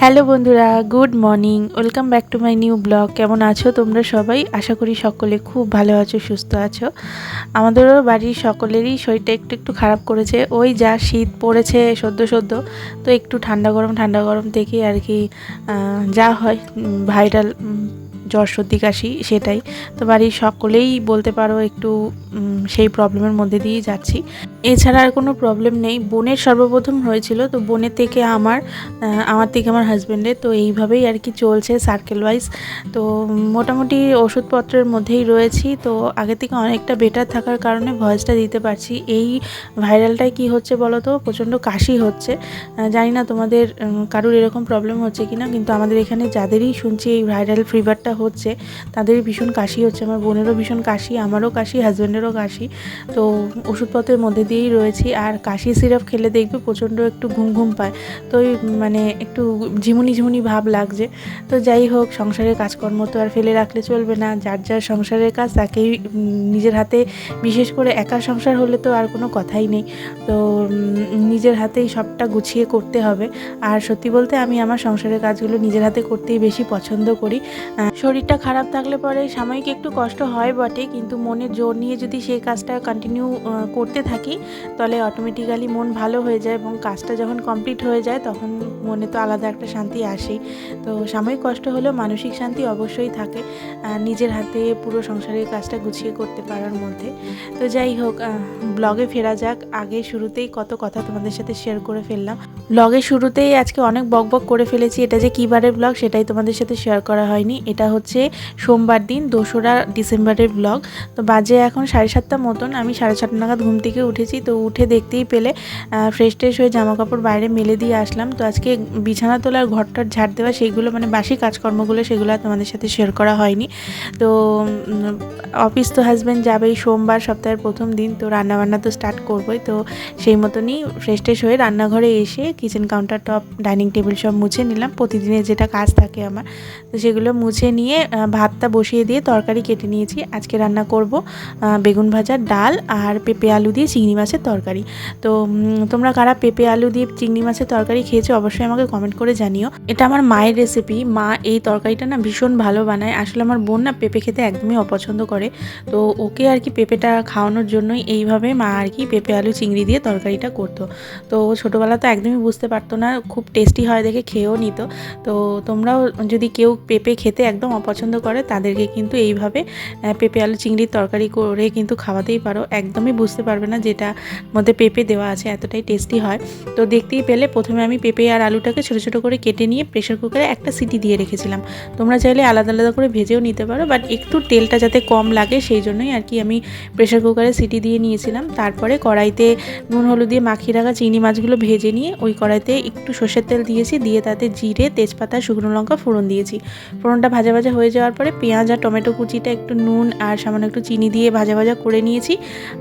Hello বন্ধুরা, good morning. Welcome back to my new blog. কেমন আছো তোমরা সবাই? আশা করি সকলে খুব ভালো আছো, সুস্থ আছো। আমাদেরও বাড়ির সকলেরই শরীরটা একটু একটু খারাপ করেছে। ওই যা শীত পড়েছে সদ্য সদ্য, তো একটু ঠান্ডা গরম ঠান্ডা গরম থেকে আর কি যা হয় ভাইরাল জ্বর সর্দি, কাশি সেটাই। তো বাড়ির সকলেই বলতে পারো একটু সেই প্রবলেমের মধ্যে দিয়েই যাচ্ছি। এছাড়া আর কোনো প্রবলেম নেই। বোনের সর্বপ্রথম হয়েছিল, তো বোনের থেকে আমার আমার থেকে আমার হাজব্যান্ডের তো এইভাবেই আর কি চলছে সার্কেল ওয়াইজ তো মোটামুটি ওষুধপত্রের মধ্যেই রয়েছি। তো আগে থেকে অনেকটা বেটার থাকার কারণে ভয়েসটা দিতে পারছি। এই ভাইরালটায় কি হচ্ছে বলো তো? প্রচণ্ড কাশি হচ্ছে। জানি না তোমাদের কারুর এরকম প্রবলেম হচ্ছে কি না কিন্তু আমাদের এখানে যাদেরই শুনছি এই ভাইরাল ফিভারটা হচ্ছে, তাদেরই ভীষণ কাশি হচ্ছে, আমার বোনেরও ভীষণ কাশি, আমারও কাশি হাজব্যান্ডেরও কাশি। তো ওষুধপত্রের মধ্যে দিয়েই রয়েছি, আর কাশি সিরাপ খেলে দেখবে প্রচণ্ড একটু ঘুম ঘুম পায়। তো মানে একটু ঝিমুনি ঝিমুনি ভাব লাগছে। তো যাই হোক, সংসারের কাজকর্ম তো আর ফেলে রাখলে চলবে না, যার যার সংসারের কাজ তাকেই নিজের হাতে, বিশেষ করে একা সংসার হলে তো আর কোনো কথাই নেই। তো নিজের হাতেই সবটা গুছিয়ে করতে হবে। আর সত্যি বলতে আমি আমার সংসারের কাজগুলো নিজের হাতে করতেই বেশি পছন্দ করি। শরীরটা খারাপ থাকলে পরে সাময়িক একটু কষ্ট হয় বটে, কিন্তু মনের জোর নিয়ে যদি সেই কাজটা কন্টিনিউ করতে থাকি, তাহলে অটোমেটিক্যালি মন ভালো হয়ে যায় এবং কাজটা যখন কমপ্লিট হয়ে যায়, তখন মনে তো আলাদা একটা শান্তি আসেই তো সাময়িক কষ্ট হলেও মানসিক শান্তি অবশ্যই থাকে নিজের হাতে পুরো সংসারের কাজটা গুছিয়ে করতে পারার মধ্যে। তো যাই হোক ব্লগে ফেরা যাক। আগে শুরুতেই কত কথা তোমাদের সাথে শেয়ার করে ফেললাম। ব্লগের শুরুতেই আজকে অনেক বকবক করে ফেলেছি, এটা যে কী বারের ব্লগ সেটাই তোমাদের সাথে শেয়ার করা হয়নি। এটা হচ্ছে সোমবার দিন, দোসরা ডিসেম্বরের ব্লগ। তো বাজে এখন সাড়ে সাতটা মতন, আমি সাড়ে সাতটা নাগাদ ঘুম থেকে উঠেছি, তো উঠে দেখতেই পেলে ফ্রেশ ট্রেশ হয়ে জামা কাপড় বাইরে মেলে দিয়ে আসলাম। তো আজকে বিছানা তোলার ঘরটার ঝাড় দেওয়া সেইগুলো মানে বাসি কাজকর্মগুলো সেগুলো তোমাদের সাথে শেয়ার করা হয়নি। তো অফিস তো হাজব্যান্ড যাবেই, সোমবার সপ্তাহের প্রথম দিন, তো রান্নাবান্না তো স্টার্ট করবোই, তো সেই মতনই ফ্রেশ ট্রেশ হয়ে রান্নাঘরে এসে kitchen counter top dining table সব মুছে নিলাম। প্রতিদিনের যেটা কাজ থাকে আমার, তো সেগুলো মুছে নিয়ে ভাতটা বসিয়ে দিয়ে তরকারি কেটে নিয়েছি। আজকে রান্না করব বেগুন ভাজা, ডাল আর পেঁপে আলু দিয়ে চিংড়ি মাছের তরকারি। তো তোমরা কারা পেঁপে আলু দিয়ে চিংড়ি মাছের তরকারি খেয়েছো অবশ্যই আমাকে কমেন্ট করে জানিও। এটা আমার মায়ের রেসিপি মা এই তরকারিটা না ভীষণ ভালো বানায়। আসলে আমার বোন না পেঁপে খেতে একদমই অপছন্দ করে। তো ওকে আর কি পেঁপেটা খাওয়ানোর জন্যই এইভাবে মা আর কি পেঁপে আলু, চিংড়ি দিয়ে তরকারিটা করতো। তো ছোটোবেলা তো একদমই বুঝতে পারতো না, খুব টেস্টি হয় দেখে খেয়েও নিত। তো তোমরাও যদি কেউ পেঁপে খেতে একদম অপছন্দ করে, তাদেরকে কিন্তু এইভাবে পেঁপে আলু চিংড়ির তরকারি করে কিন্তু খাওয়াতেই পারো। একদমই বুঝতে পারবে না যেটা মধ্যে পেঁপে দেওয়া আছে, এতটাই টেস্টি হয়। তো দেখতেই পেলে প্রথমে আমি পেঁপে আর আলুটাকে ছোটো ছোটো করে কেটে নিয়ে প্রেশার কুকারে একটা সিটি দিয়ে রেখেছিলাম। তোমরা চাইলে আলাদা আলাদা করে ভেজেও নিতে পারো বাট একটু তেলটা যাতে কম লাগে সেই জন্যই আর কি আমি প্রেশার কুকারে সিটি দিয়ে নিয়েছিলাম। তারপরে কড়াইতে নুন, হলুদ দিয়ে মাখিয়ে রাখা চিংড়ি মাছগুলো ভেজে নিয়ে ওই কড়াইতে একটু সর্ষের তেল দিয়েছি, দিয়ে তাতে জিরে, তেজপাতা, শুকনো লঙ্কা ফোড়ন দিয়েছি। ফোড়নটা ভাজা ভাজা হয়ে যাওয়ার পরে পেঁয়াজ আর টমেটো কুচিটা একটু নুন আর সামান্য একটু চিনি দিয়ে ভাজা ভাজা করে নিয়েছি।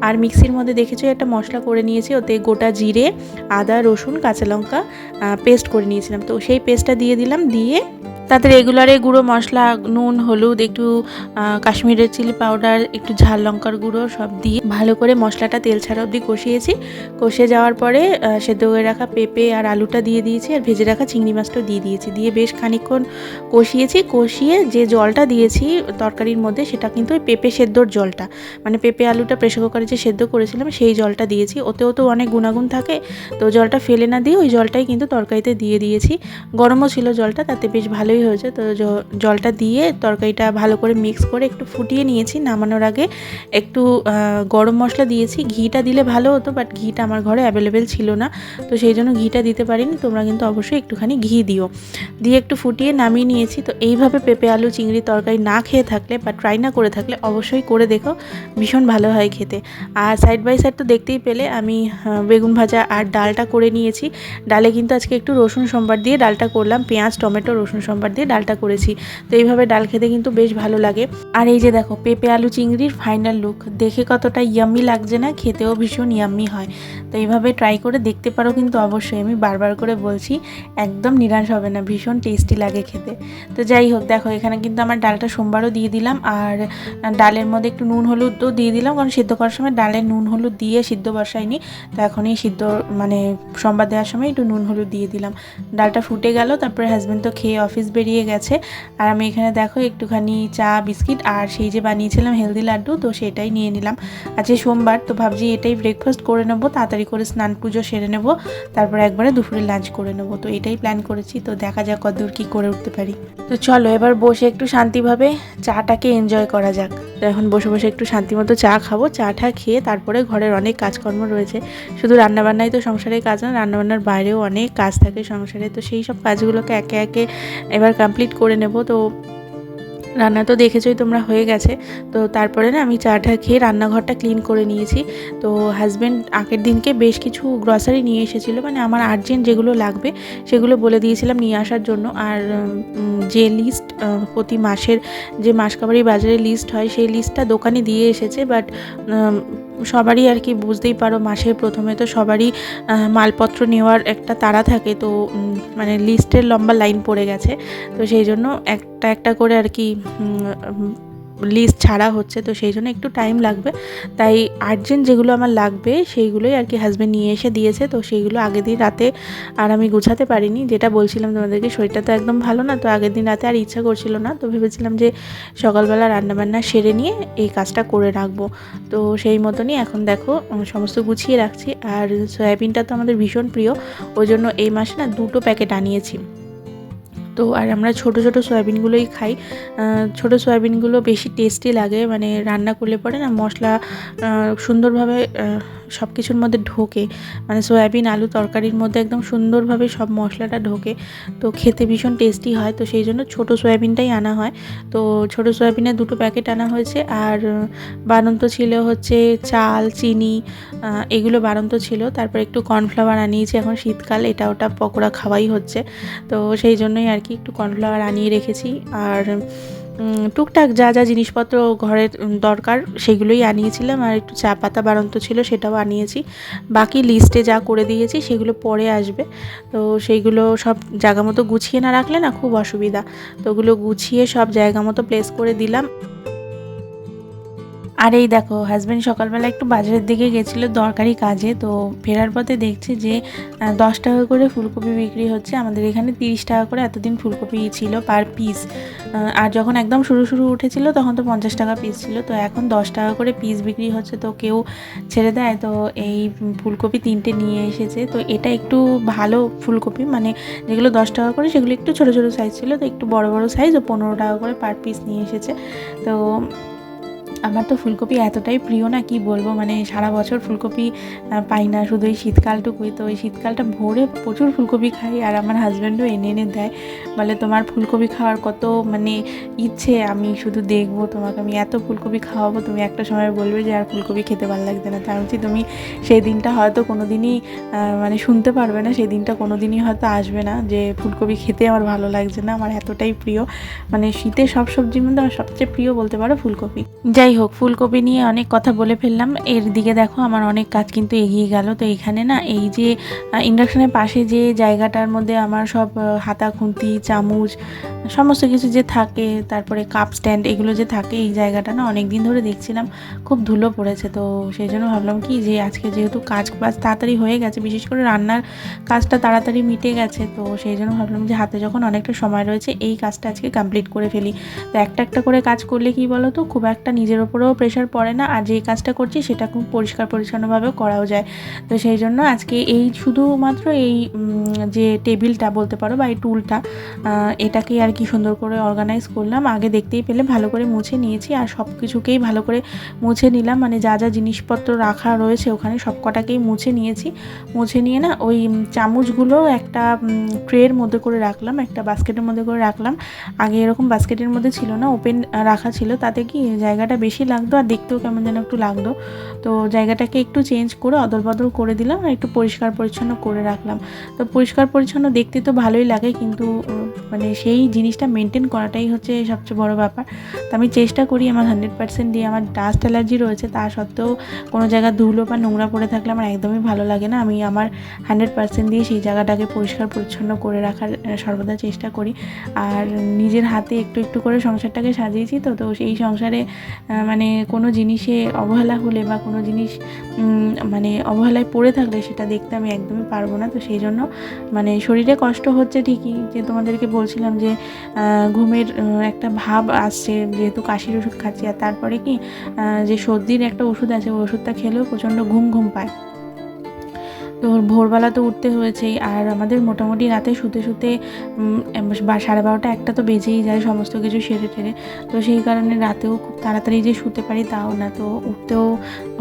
আর মিক্সির মধ্যে দেখেছি একটা মশলা করে নিয়েছি, ওতে গোটা জিরে, আদা, রসুন, কাঁচা লঙ্কা পেস্ট করে নিয়েছিলাম। তো সেই পেস্টটা দিয়ে দিলাম, দিয়ে তাতে রেগুলারে গুঁড়ো মশলা, নুন, হলুদ, একটু কাশ্মীরের চিলি পাউডার একটু ঝাল লঙ্কার গুঁড়ো সব দিয়ে ভালো করে মশলাটা তেল ছাড়া অবধি কষিয়েছি। কষে যাওয়ার পরে সেদ্ধ করে রাখা পেঁপে আর আলুটা দিয়ে দিয়েছি আর ভেজে রাখা চিংড়ি মাছটাও দিয়ে দিয়েছি। দিয়ে বেশ খানিকক্ষণ কষিয়েছি। কষিয়ে যে জলটা দিয়েছি তরকারির মধ্যে সেটা কিন্তু ওই পেঁপে সেদ্ধর জলটা। মানে পেঁপে আলুটা প্রেশার কুকারে যে সেদ্ধ করেছিলাম সেই জলটা দিয়েছি। ওতেও তো অনেক গুণাগুণ থাকে। তো জলটা ফেলে না দিয়ে ওই জলটাই কিন্তু তরকারিতে দিয়ে দিয়েছি। গরমও ছিল জলটা, তাতে বেশ ভালোই হয়েছে। তো জলটা দিয়ে তরকারিটা ভালো করে মিক্স করে একটু ফুটিয়ে নিয়েছি। নামানোর আগে একটু গরম মশলা দিয়েছি। ঘিটা দিলে ভালো হতো বাট ঘিটা আমার ঘরে অ্যাভেলেবেল ছিল না। তো সেই জন্য ঘিটা দিতে পারিনি। তোমরা কিন্তু অবশ্যই একটুখানি ঘি দিও। দিয়ে একটু ফুটিয়ে নামিয়ে নিয়েছি। তো এইভাবে পেঁপে, আলু, চিংড়ি তরকারি না খেয়ে থাকলে বা ট্রাই না করে থাকলে অবশ্যই করে দেখো। ভীষণ ভালো হয় খেতে। আর সাইড বাই সাইড তো দেখতেই পেলে, আমি বেগুন ভাজা আর ডালটা করে নিয়েছি। ডালে কিন্তু আজকে একটু রসুন সম্বার দিয়ে ডালটা করলাম। পেঁয়াজ, টমেটো, রসুন সম্বার সোমবার দিয়ে ডালটা করেছি। তো এইভাবে ডাল খেতে কিন্তু বেশ ভালো লাগে। আর এই যে দেখো, পেঁপে, আলু, চিংড়ির ফাইনাল লুক দেখে কতটা ইয়াম্মি লাগছে না? খেতেও ভীষণ ইয়াম্মি হয়। তো এইভাবে ট্রাই করে দেখতে পারো কিন্তু অবশ্যই। আমি বারবার করে বলছি, একদম নিরাশ হবে না। ভীষণ টেস্টি লাগে খেতে। তো যাই হোক, দেখো, এখানে কিন্তু আমার ডালটা সোমবারও দিয়ে দিলাম। আর ডালের মধ্যে একটু নুন হলুদও দিয়ে দিলাম। কারণ সিদ্ধ করার সময় ডালে নুন হলুদ দিয়ে সিদ্ধ বসাইনি। তো এখনই সিদ্ধ মানে সোমবার দেওয়ার সময় একটু নুন হলুদ দিয়ে দিলাম। ডালটা ফুটে গেল, তারপরে হাজব্যান্ড তো খেয়ে অফিস বেরিয়ে গেছে। আর আমি এখানে দেখো একটুখানি চা, বিস্কিট আর সেই যে বানিয়েছিলাম হেলদি লাড্ডু, তো সেটাই নিয়ে নিলাম। আজকে সোমবার, তো ভাবছি এটাই ব্রেকফাস্ট করে নেব, তাড়াতাড়ি করে স্নান পুজো সেরে নেব, তারপরে একবারে দুপুরে লাঞ্চ করে নেব। তো এটাই প্ল্যান করেছি, তো দেখা যাক কতদূর কী করে উঠতে পারি। তো চলো এবার বসে একটু শান্তিভাবে চাটাকে এনজয় করা যাক। তো এখন বসে বসে একটু শান্তি মতো চা খাব, চাটা খেয়ে তারপরে ঘরের অনেক কাজকর্ম রয়েছে। শুধু রান্নাবান্নাই তো সংসারের কাজ না, রান্নাবান্নার বাইরেও অনেক কাজ থাকে সংসারে, তো সেই সব কাজগুলোকে একে একে এবার কমপ্লিট করে নেব। তো রান্না তো দেখেছোই তোমরা হয়ে গেছে। তো তারপরে না আমি চাটা খেয়ে রান্নাঘরটা ক্লিন করে নিয়েছি। তো হাজব্যান্ড আগের দিনকে বেশ কিছু গ্রসারি নিয়ে এসেছিল। মানে আমার আর্জেন্ট যেগুলো লাগবে সেগুলো বলে দিয়েছিলাম নিয়ে আসার জন্য। আর যে লিস্ট প্রতি মাসের যে মাসকাবারি বাজারে লিস্ট হয়, সেই লিস্টটা দোকানে দিয়ে এসেছে। বাট সবারই আর কি বুঝতেই পারো, মাসের প্রথমে তো সবারই মালপত্র নেওয়ার একটা তাড়া থাকে, তো মানে লিস্টের লম্বা লাইন পড়ে গেছে। তো সেই জন্য একটা একটা করে আর কি লিস্ট ছাড়া হচ্ছে, তো সেই জন্য একটু টাইম লাগবে। তাই আর্জেন্ট যেগুলো আমার লাগবে, সেইগুলোই আর কি হাজব্যান্ড নিয়ে এসে দিয়েছে, তো সেইগুলো আগের দিন রাতে আর আমি গুছাতে পারিনি। যেটা বলছিলাম তোমাদেরকে, শরীরটা তো একদম ভালো না, তো আগের দিন রাতে আর ইচ্ছা করছিল না, তো ভেবেছিলাম যে সকালবেলা রান্নাবান্না সেরে নিয়ে এই কাজটা করে রাখব। তো সেই মতনই এখন দেখো সমস্ত গুছিয়ে রাখছি। আর সয়াবিনটা তো আমাদের ভীষণ প্রিয়, ওই জন্য এই মাসে না দুটো প্যাকেট আনিয়েছি। তো আর আমরা ছোট ছোট সয়াবিনগুলোই খাই। ছোট সয়াবিনগুলো বেশি টেস্টি লাগে মানে রান্না করলে পরে না মশলা সুন্দরভাবে সব কিছুর মধ্যে ঢোকে। মানে সয়াবিন আলু তরকারির মধ্যে একদম সুন্দরভাবে সব মশলাটা ঢোকে। তো খেতে ভীষণ টেস্টি হয় তো সেই জন্য ছোটো সয়াবিনটাই আনা হয়। তো ছোট সয়াবিনের দুটো প্যাকেট আনা হয়েছে। আর আহ, বাড়ন্ত ছিল হচ্ছে চাল চিনি এগুলো বাড়ন্ত ছিল। তারপর একটু কর্নফ্লাওয়ার আনিয়েছি এখন শীতকাল এটা ওটা পকোড়া খাওয়াই হচ্ছে। তো সেই জন্যই আর কি একটু কর্নফ্লাওয়ার আনিয়ে রেখেছি। আর টুকটাক যা যা জিনিসপত্র ঘরের দরকার সেগুলোই আনিয়েছিলাম আর একটু চা পাতা বাড়ন্ত ছিল সেটাও আনিয়েছি। বাকি লিস্টে যা করে দিয়েছি সেগুলো পরে আসবে। তো সেইগুলো সব জায়গা মতো গুছিয়ে না রাখলে না খুব অসুবিধা। তো ওগুলো গুছিয়ে সব জায়গা মতো প্লেস করে দিলাম। আর এই দেখো হাজব্যান্ড সকালবেলা একটু বাজারের দিকে গেছিল দরকারি কাজে, তো ফেরার পথে দেখছে যে দশ টাকা করে ফুলকপি বিক্রি হচ্ছে। আমাদের এখানে তিরিশ টাকা করে এতদিন ফুলকপি ছিল পার পিস আর যখন একদম শুরু শুরু উঠেছিল, তখন তো পঞ্চাশ টাকা পিস ছিল। তো এখন দশ টাকা করে পিস বিক্রি হচ্ছে, তো কেউ ছেড়ে দেয়। তো এই ফুলকপি তিনটে নিয়ে এসেছে। তো এটা একটু ভালো ফুলকপি মানে যেগুলো দশ টাকা করে, সেগুলো একটু ছোটো ছোটো সাইজ ছিল। তো একটু বড় বড় সাইজ ও পনেরো টাকা করে পার পিস নিয়ে এসেছে। তো আমার তো ফুলকপি এতটাই প্রিয় না, কি বলব? মানে সারা বছর ফুলকপি পাই না। শুধু এই শীতকালটুকুই। তো এই শীতকালটা ভোরে প্রচুর ফুলকপি খাই আর আমার হাজব্যান্ডও এনে এনে দেয়। বলে, তোমার ফুলকপি খাওয়ার কত মানে ইচ্ছে? আমি শুধু দেখব তোমাকে। আমি এত ফুলকপি খাওয়াবো, তুমি একটা সময় বলবে যে, আর ফুলকপি খেতে ভালো লাগছে না। তাই বলছি তুমি সেই দিনটা হয়তো কোনো দিনই মানে শুনতে পারবে না। সেই দিনটা কোনো দিনই হয়তো আসবে না যে, ফুলকপি খেতে আমার ভালো লাগছে না। আমার এতটাই প্রিয়। মানে শীতে সব সবজির মধ্যে আমার সবচেয়ে প্রিয় বলতে পারো ফুলকপি। যাই হোক ফুলকপি নিয়ে অনেক কথা বলে ফেললাম। এর দিকে দেখো, আমার অনেক কাজ কিন্তু এগিয়ে গেল। তো এখানে না, এই যে ইন্ডাকশনের পাশে যে জায়গাটার মধ্যে আমার সব হাতা খুন্তি চামচ, সমস্ত কিছু যে থাকে, তারপরে কাপ স্ট্যান্ড এগুলো যে থাকে, এই জায়গাটা না অনেক দিন ধরে দেখছিলাম, খুব ধুলো পড়েছে। তো সেই জন্য ভাবলাম কি যে, আজকে যেহেতু কাজ বাজ তাড়াতাড়ি হয়ে গেছে, বিশেষ করে রান্নার কাজটা তাড়াতাড়ি মিটে গেছে, তো সেই জন্য ভাবলাম যে, হাতে যখন অনেকটা সময় রয়েছে, এই কাজটা আজকে কমপ্লিট করে ফেলি। তো একটা একটা করে কাজ করলে কি বলো তো খুব একটা নিজের ওপরেও প্রেশার পড়ে না আর যেই কাজটা করছি সেটা খুব পরিষ্কার পরিচ্ছন্নভাবেও করাও যায়। তো সেই জন্য আজকে এই শুধুমাত্র এই যে টেবিলটা বলতে পারো বা এই টুলটা এটাকে আর কি সুন্দর করে অর্গানাইজ করলাম। আগে দেখতেই পেলে ভালো করে মুছে নিয়েছি আর সব কিছুকেই ভালো করে মুছে নিলাম। মানে যা যা জিনিসপত্র রাখা রয়েছে ওখানে সব কটাকেই মুছে নিয়েছি। মুছে নিয়ে না ওই চামচগুলো একটা ট্রের মধ্যে করে রাখলাম, একটা বাস্কেটের মধ্যে করে রাখলাম। আগে এরকম বাস্কেটের মধ্যে ছিল না ওপেন রাখা ছিল। তাতে কি জায়গাটা বেশি বেশি লাগতো আর দেখতেও কেমন যেন একটু লাগতো তো জায়গাটাকে একটু চেঞ্জ করে অদল বদল করে দিলাম আর একটু পরিষ্কার পরিচ্ছন্ন করে রাখলাম। তো পরিষ্কার পরিচ্ছন্ন দেখতে তো ভালোই লাগে কিন্তু মানে সেই জিনিসটা মেনটেন করাটাই হচ্ছে সবচেয়ে বড় ব্যাপার। তো আমি চেষ্টা করি আমার হান্ড্রেড পার্সেন্ট দিয়ে আমার ডাস্ট অ্যালার্জি রয়েছে তা সত্ত্বেও কোনো জায়গা ধুলো বা নোংরা পড়ে থাকলে আমার একদমই ভালো লাগে না। আমি আমার হান্ড্রেড পার্সেন্ট দিয়ে সেই জায়গাটাকে পরিষ্কার পরিচ্ছন্ন করে রাখার সর্বদা চেষ্টা করি। আর নিজের হাতে একটু একটু করে সংসারটাকে সাজিয়েছি তো তো সেই সংসারে মানে কোনো জিনিসে অবহেলা হলে বা কোনো জিনিস মানে অবহেলায় পড়ে থাকলে সেটা দেখতে আমি একদমই পারব না। তো সেই জন্য মানে শরীরে কষ্ট হচ্ছে ঠিকই, যে তোমাদেরকে বলছিলাম যে ঘুমের একটা ভাব আসছে, যেহেতু কাশির ওষুধ খাচ্ছি। আর তারপরে কি যে সর্দির একটা ওষুধ আছে, ওই ওষুধটা খেলেও প্রচণ্ড ঘুম ঘুম পায়। তো ভোরবেলা তো উঠতে হয়েছেই। আর আমাদের মোটামুটি রাতে শুতে শুতে বা সাড়ে বারোটা একটা তো বেজেই যায় সমস্ত কিছু সেরে টেরে। তো সেই কারণে রাতেও খুব তাড়াতাড়ি যে শুতে পারি তাও না। তো উঠতেও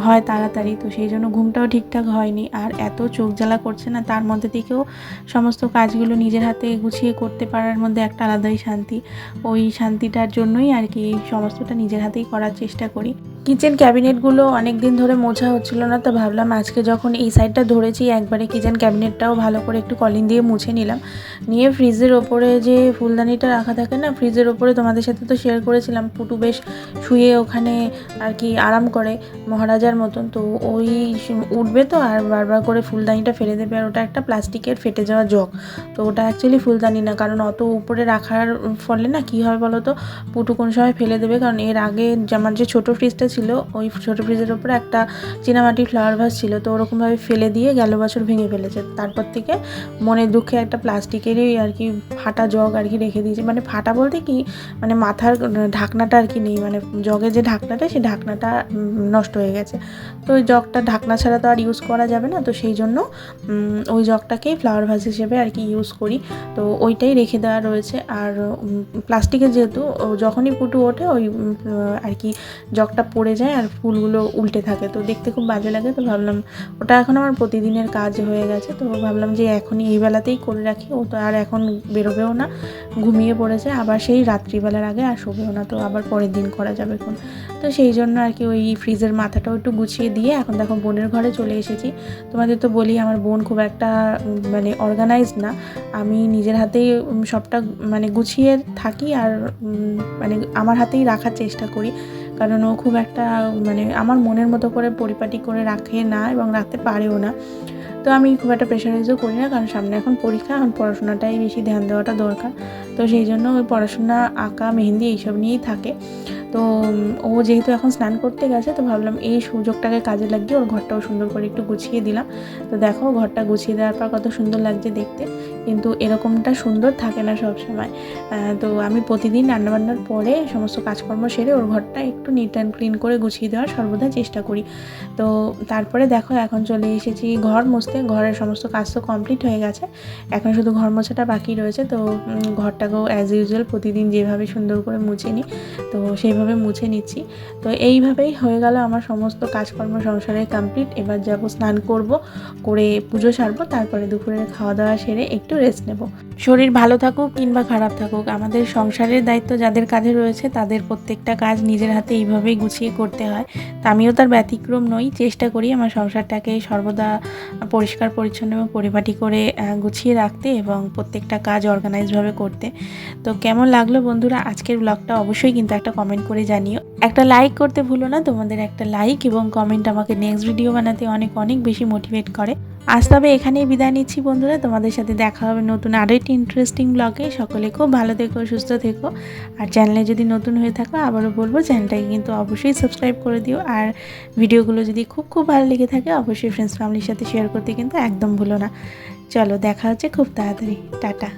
হয় তাড়াতাড়ি, তো সেই জন্য ঘুমটাও ঠিকঠাক হয়নি। আর এত চোখ জ্বালা করছে না, তার মধ্যে থেকেও সমস্ত কাজগুলো নিজের হাতে গুছিয়ে করতে পারার মধ্যে একটা আলাদাই শান্তি। ওই শান্তিটার জন্যই আর কি সমস্তটা নিজের হাতেই করার চেষ্টা করি। কিচেন ক্যাবিনেটগুলো অনেক দিন ধরে মোছা হচ্ছিল না, তো ভাবলাম আজকে যখন এই সাইডটা ধরেছি একবারে কিচেন ক্যাবিনেটটাও ভালো করে একটু কলিন দিয়ে মুছে নিলাম। নিয়ে ফ্রিজের ওপরে যে ফুলদানিটা রাখা থাকে না, ফ্রিজের ওপরে তোমাদের সাথে তো শেয়ার করেছিলাম, পুটু বেশ শুয়ে ওখানে আর কি আরাম করে মহারাজার মতন, তো ওই উঠবে তো আর বারবার করে ফুলদানিটা ফেলে দেবে, আর ওটা একটা প্লাস্টিকের ফেটে যাওয়া জগ। তো ওটা অ্যাকচুয়ালি ফুলদানি না, কারণ অত উপরে রাখার ফলে না কী হয় বলো তো, পুটু কোন সময় ফেলে দেবে, কারণ এর আগে আমার যে ছোটো ফ্রিজটা ছিল, ওই ছোটো ফ্রিজের ওপরে একটা চীনামাটির ফ্লাওয়ার ভাস ছিল, তো ওরকমভাবে ফেলে দিয়ে গেল বছর ভেঙে ফেলেছে। তারপর থেকে মনের দুঃখে একটা প্লাস্টিকেরই আর কি ফাটা জগ আর কি রেখে দিয়েছে। মানে ফাটা বলতে কি মানে মাথার ঢাকনাটা আর কি নেই মানে জগের যে ঢাকনাটা, সেই ঢাকনাটা নষ্ট হয়ে গেছে। তো ওই জগটা ঢাকনা ছাড়া তো আর ইউজ করা যাবে না, তো সেই জন্য ওই জগটাকেই ফ্লাওয়ার ভাস হিসেবে আর কি ইউজ করি। তো ওইটাই রেখে দেওয়া রয়েছে। আর প্লাস্টিকের যেহেতু যখনই পুটু ওঠে, ওই আর কি জগটা পড়ে যায় আর ফুলগুলো উল্টে থাকে। তো দেখতে খুব বাজে লাগে, তো ভাবলাম ওটা এখন আমার প্রতিদিনের কাজ হয়ে গেছে। তো ভাবলাম যে এখনই এই বেলাতেই করে রাখি, ও তো আর এখন বেরোবেও না, ঘুমিয়ে পড়েছে। আবার সেই রাত্রিবেলার আগে আর শোবেও না, তো আবার পরের দিন করা যাবে কোন তো সেই জন্য আর কি ওই ফ্রিজের মাথাটাও একটু গুছিয়ে দিয়ে এখন দেখো বোনের ঘরে চলে এসেছি। তোমাদের তো বলি আমার বোন খুব একটা মানে অর্গানাইজ না। আমি নিজের হাতেই সবটা মানে গুছিয়ে থাকি আর মানে আমার হাতেই রাখার চেষ্টা করি। কারণ ও খুব একটা মানে আমার মনের মতো করে পরিপাটি করে রাখে না এবং রাখতে পারেও না। তো আমি খুব একটা প্রেশারাইজও করি না কারণ সামনে এখন পরীক্ষা, এখন পড়াশোনাটাই বেশি ধ্যান দেওয়াটা দরকার। তো সেই জন্য ওই পড়াশোনা, আঁকা, মেহেন্দি এইসব নিয়েই থাকে। তো, ও যেহেতু এখন স্নান করতে গেছে, তো ভাবলাম এই সুযোগটাকে কাজে লাগিয়ে ওর ঘরটাও সুন্দর করে একটু গুছিয়ে দিলাম। তো দেখো, ঘরটা গুছিয়ে দেওয়ার পর কত সুন্দর লাগছে দেখতে। কিন্তু এরকমটা সুন্দর থাকে না সব সময় তো আমি প্রতিদিন রান্নাবান্নার পরে সমস্ত কাজকর্ম সেরে ওর ঘরটা একটু নিট অ্যান্ড ক্লিন করে গুছিয়ে দেওয়ার সর্বদা চেষ্টা করি। তো তারপরে দেখো, এখন চলে এসেছি ঘর মুছতে। ঘরের সমস্ত কাজ তো কমপ্লিট হয়ে গেছে। এখন শুধু ঘর মোছাটা বাকি রয়েছে। তো ঘরটাকেও অ্যাজ ইউজুয়াল প্রতিদিন যেভাবে সুন্দর করে মুছে নিই। তো সেইভাবে মুছে নিচ্ছি। তো এইভাবেই হয়ে গেল আমার সমস্ত কাজকর্ম সংসারে কমপ্লিট এবার যাব স্নান করব, করে পুজো সারবো, তারপরে দুপুরের খাওয়া দাওয়া সেরে একটু রেস্ট নেব। শরীর ভালো থাকুক কিংবা খারাপ থাকুক, আমাদের সংসারের দায়িত্ব যাদের কাঁধে রয়েছে তাদের প্রত্যেকটা কাজ নিজের হাতে এইভাবেই গুছিয়ে করতে হয়। তা আমিও তার ব্যতিক্রম নই, চেষ্টা করি আমার সংসারটাকে সর্বদা পরিষ্কার, পরিচ্ছন্ন এবং পরিপাটি করে গুছিয়ে রাখতে এবং প্রত্যেকটা কাজ অর্গানাইজভাবে করতে। তো কেমন লাগল বন্ধুরা? আজকের ব্লগটা অবশ্যই কিন্তু একটা কমেন্ট করে জানিও। একটা লাইক করতে ভুলো না, তোমাদের একটা লাইক এবং কমেন্ট আমাকে নেক্সট ভিডিও বানাতে অনেক অনেক বেশি মোটিভেট করে। আজ তবে এখানেই বিদায় নিচ্ছি বন্ধুরা। তোমাদের সাথে দেখা হবে নতুন আরও একটি ইন্টারেস্টিং ব্লগে সকলে খুব ভালো থেকো, সুস্থ থেকো। আর চ্যানেলে যদি নতুন হয়ে থাকো, আবারও বলব চ্যানেলটাকে কিন্তু অবশ্যই সাবস্ক্রাইব করে দিও। আর ভিডিওগুলো যদি খুব খুব ভালো লেগে থাকে, অবশ্যই ফ্রেন্ডস ফ্যামিলির সাথে শেয়ার করতে কিন্তু একদম ভুলো না। চলো, দেখা হচ্ছে খুব তাড়াতাড়ি। টাটা।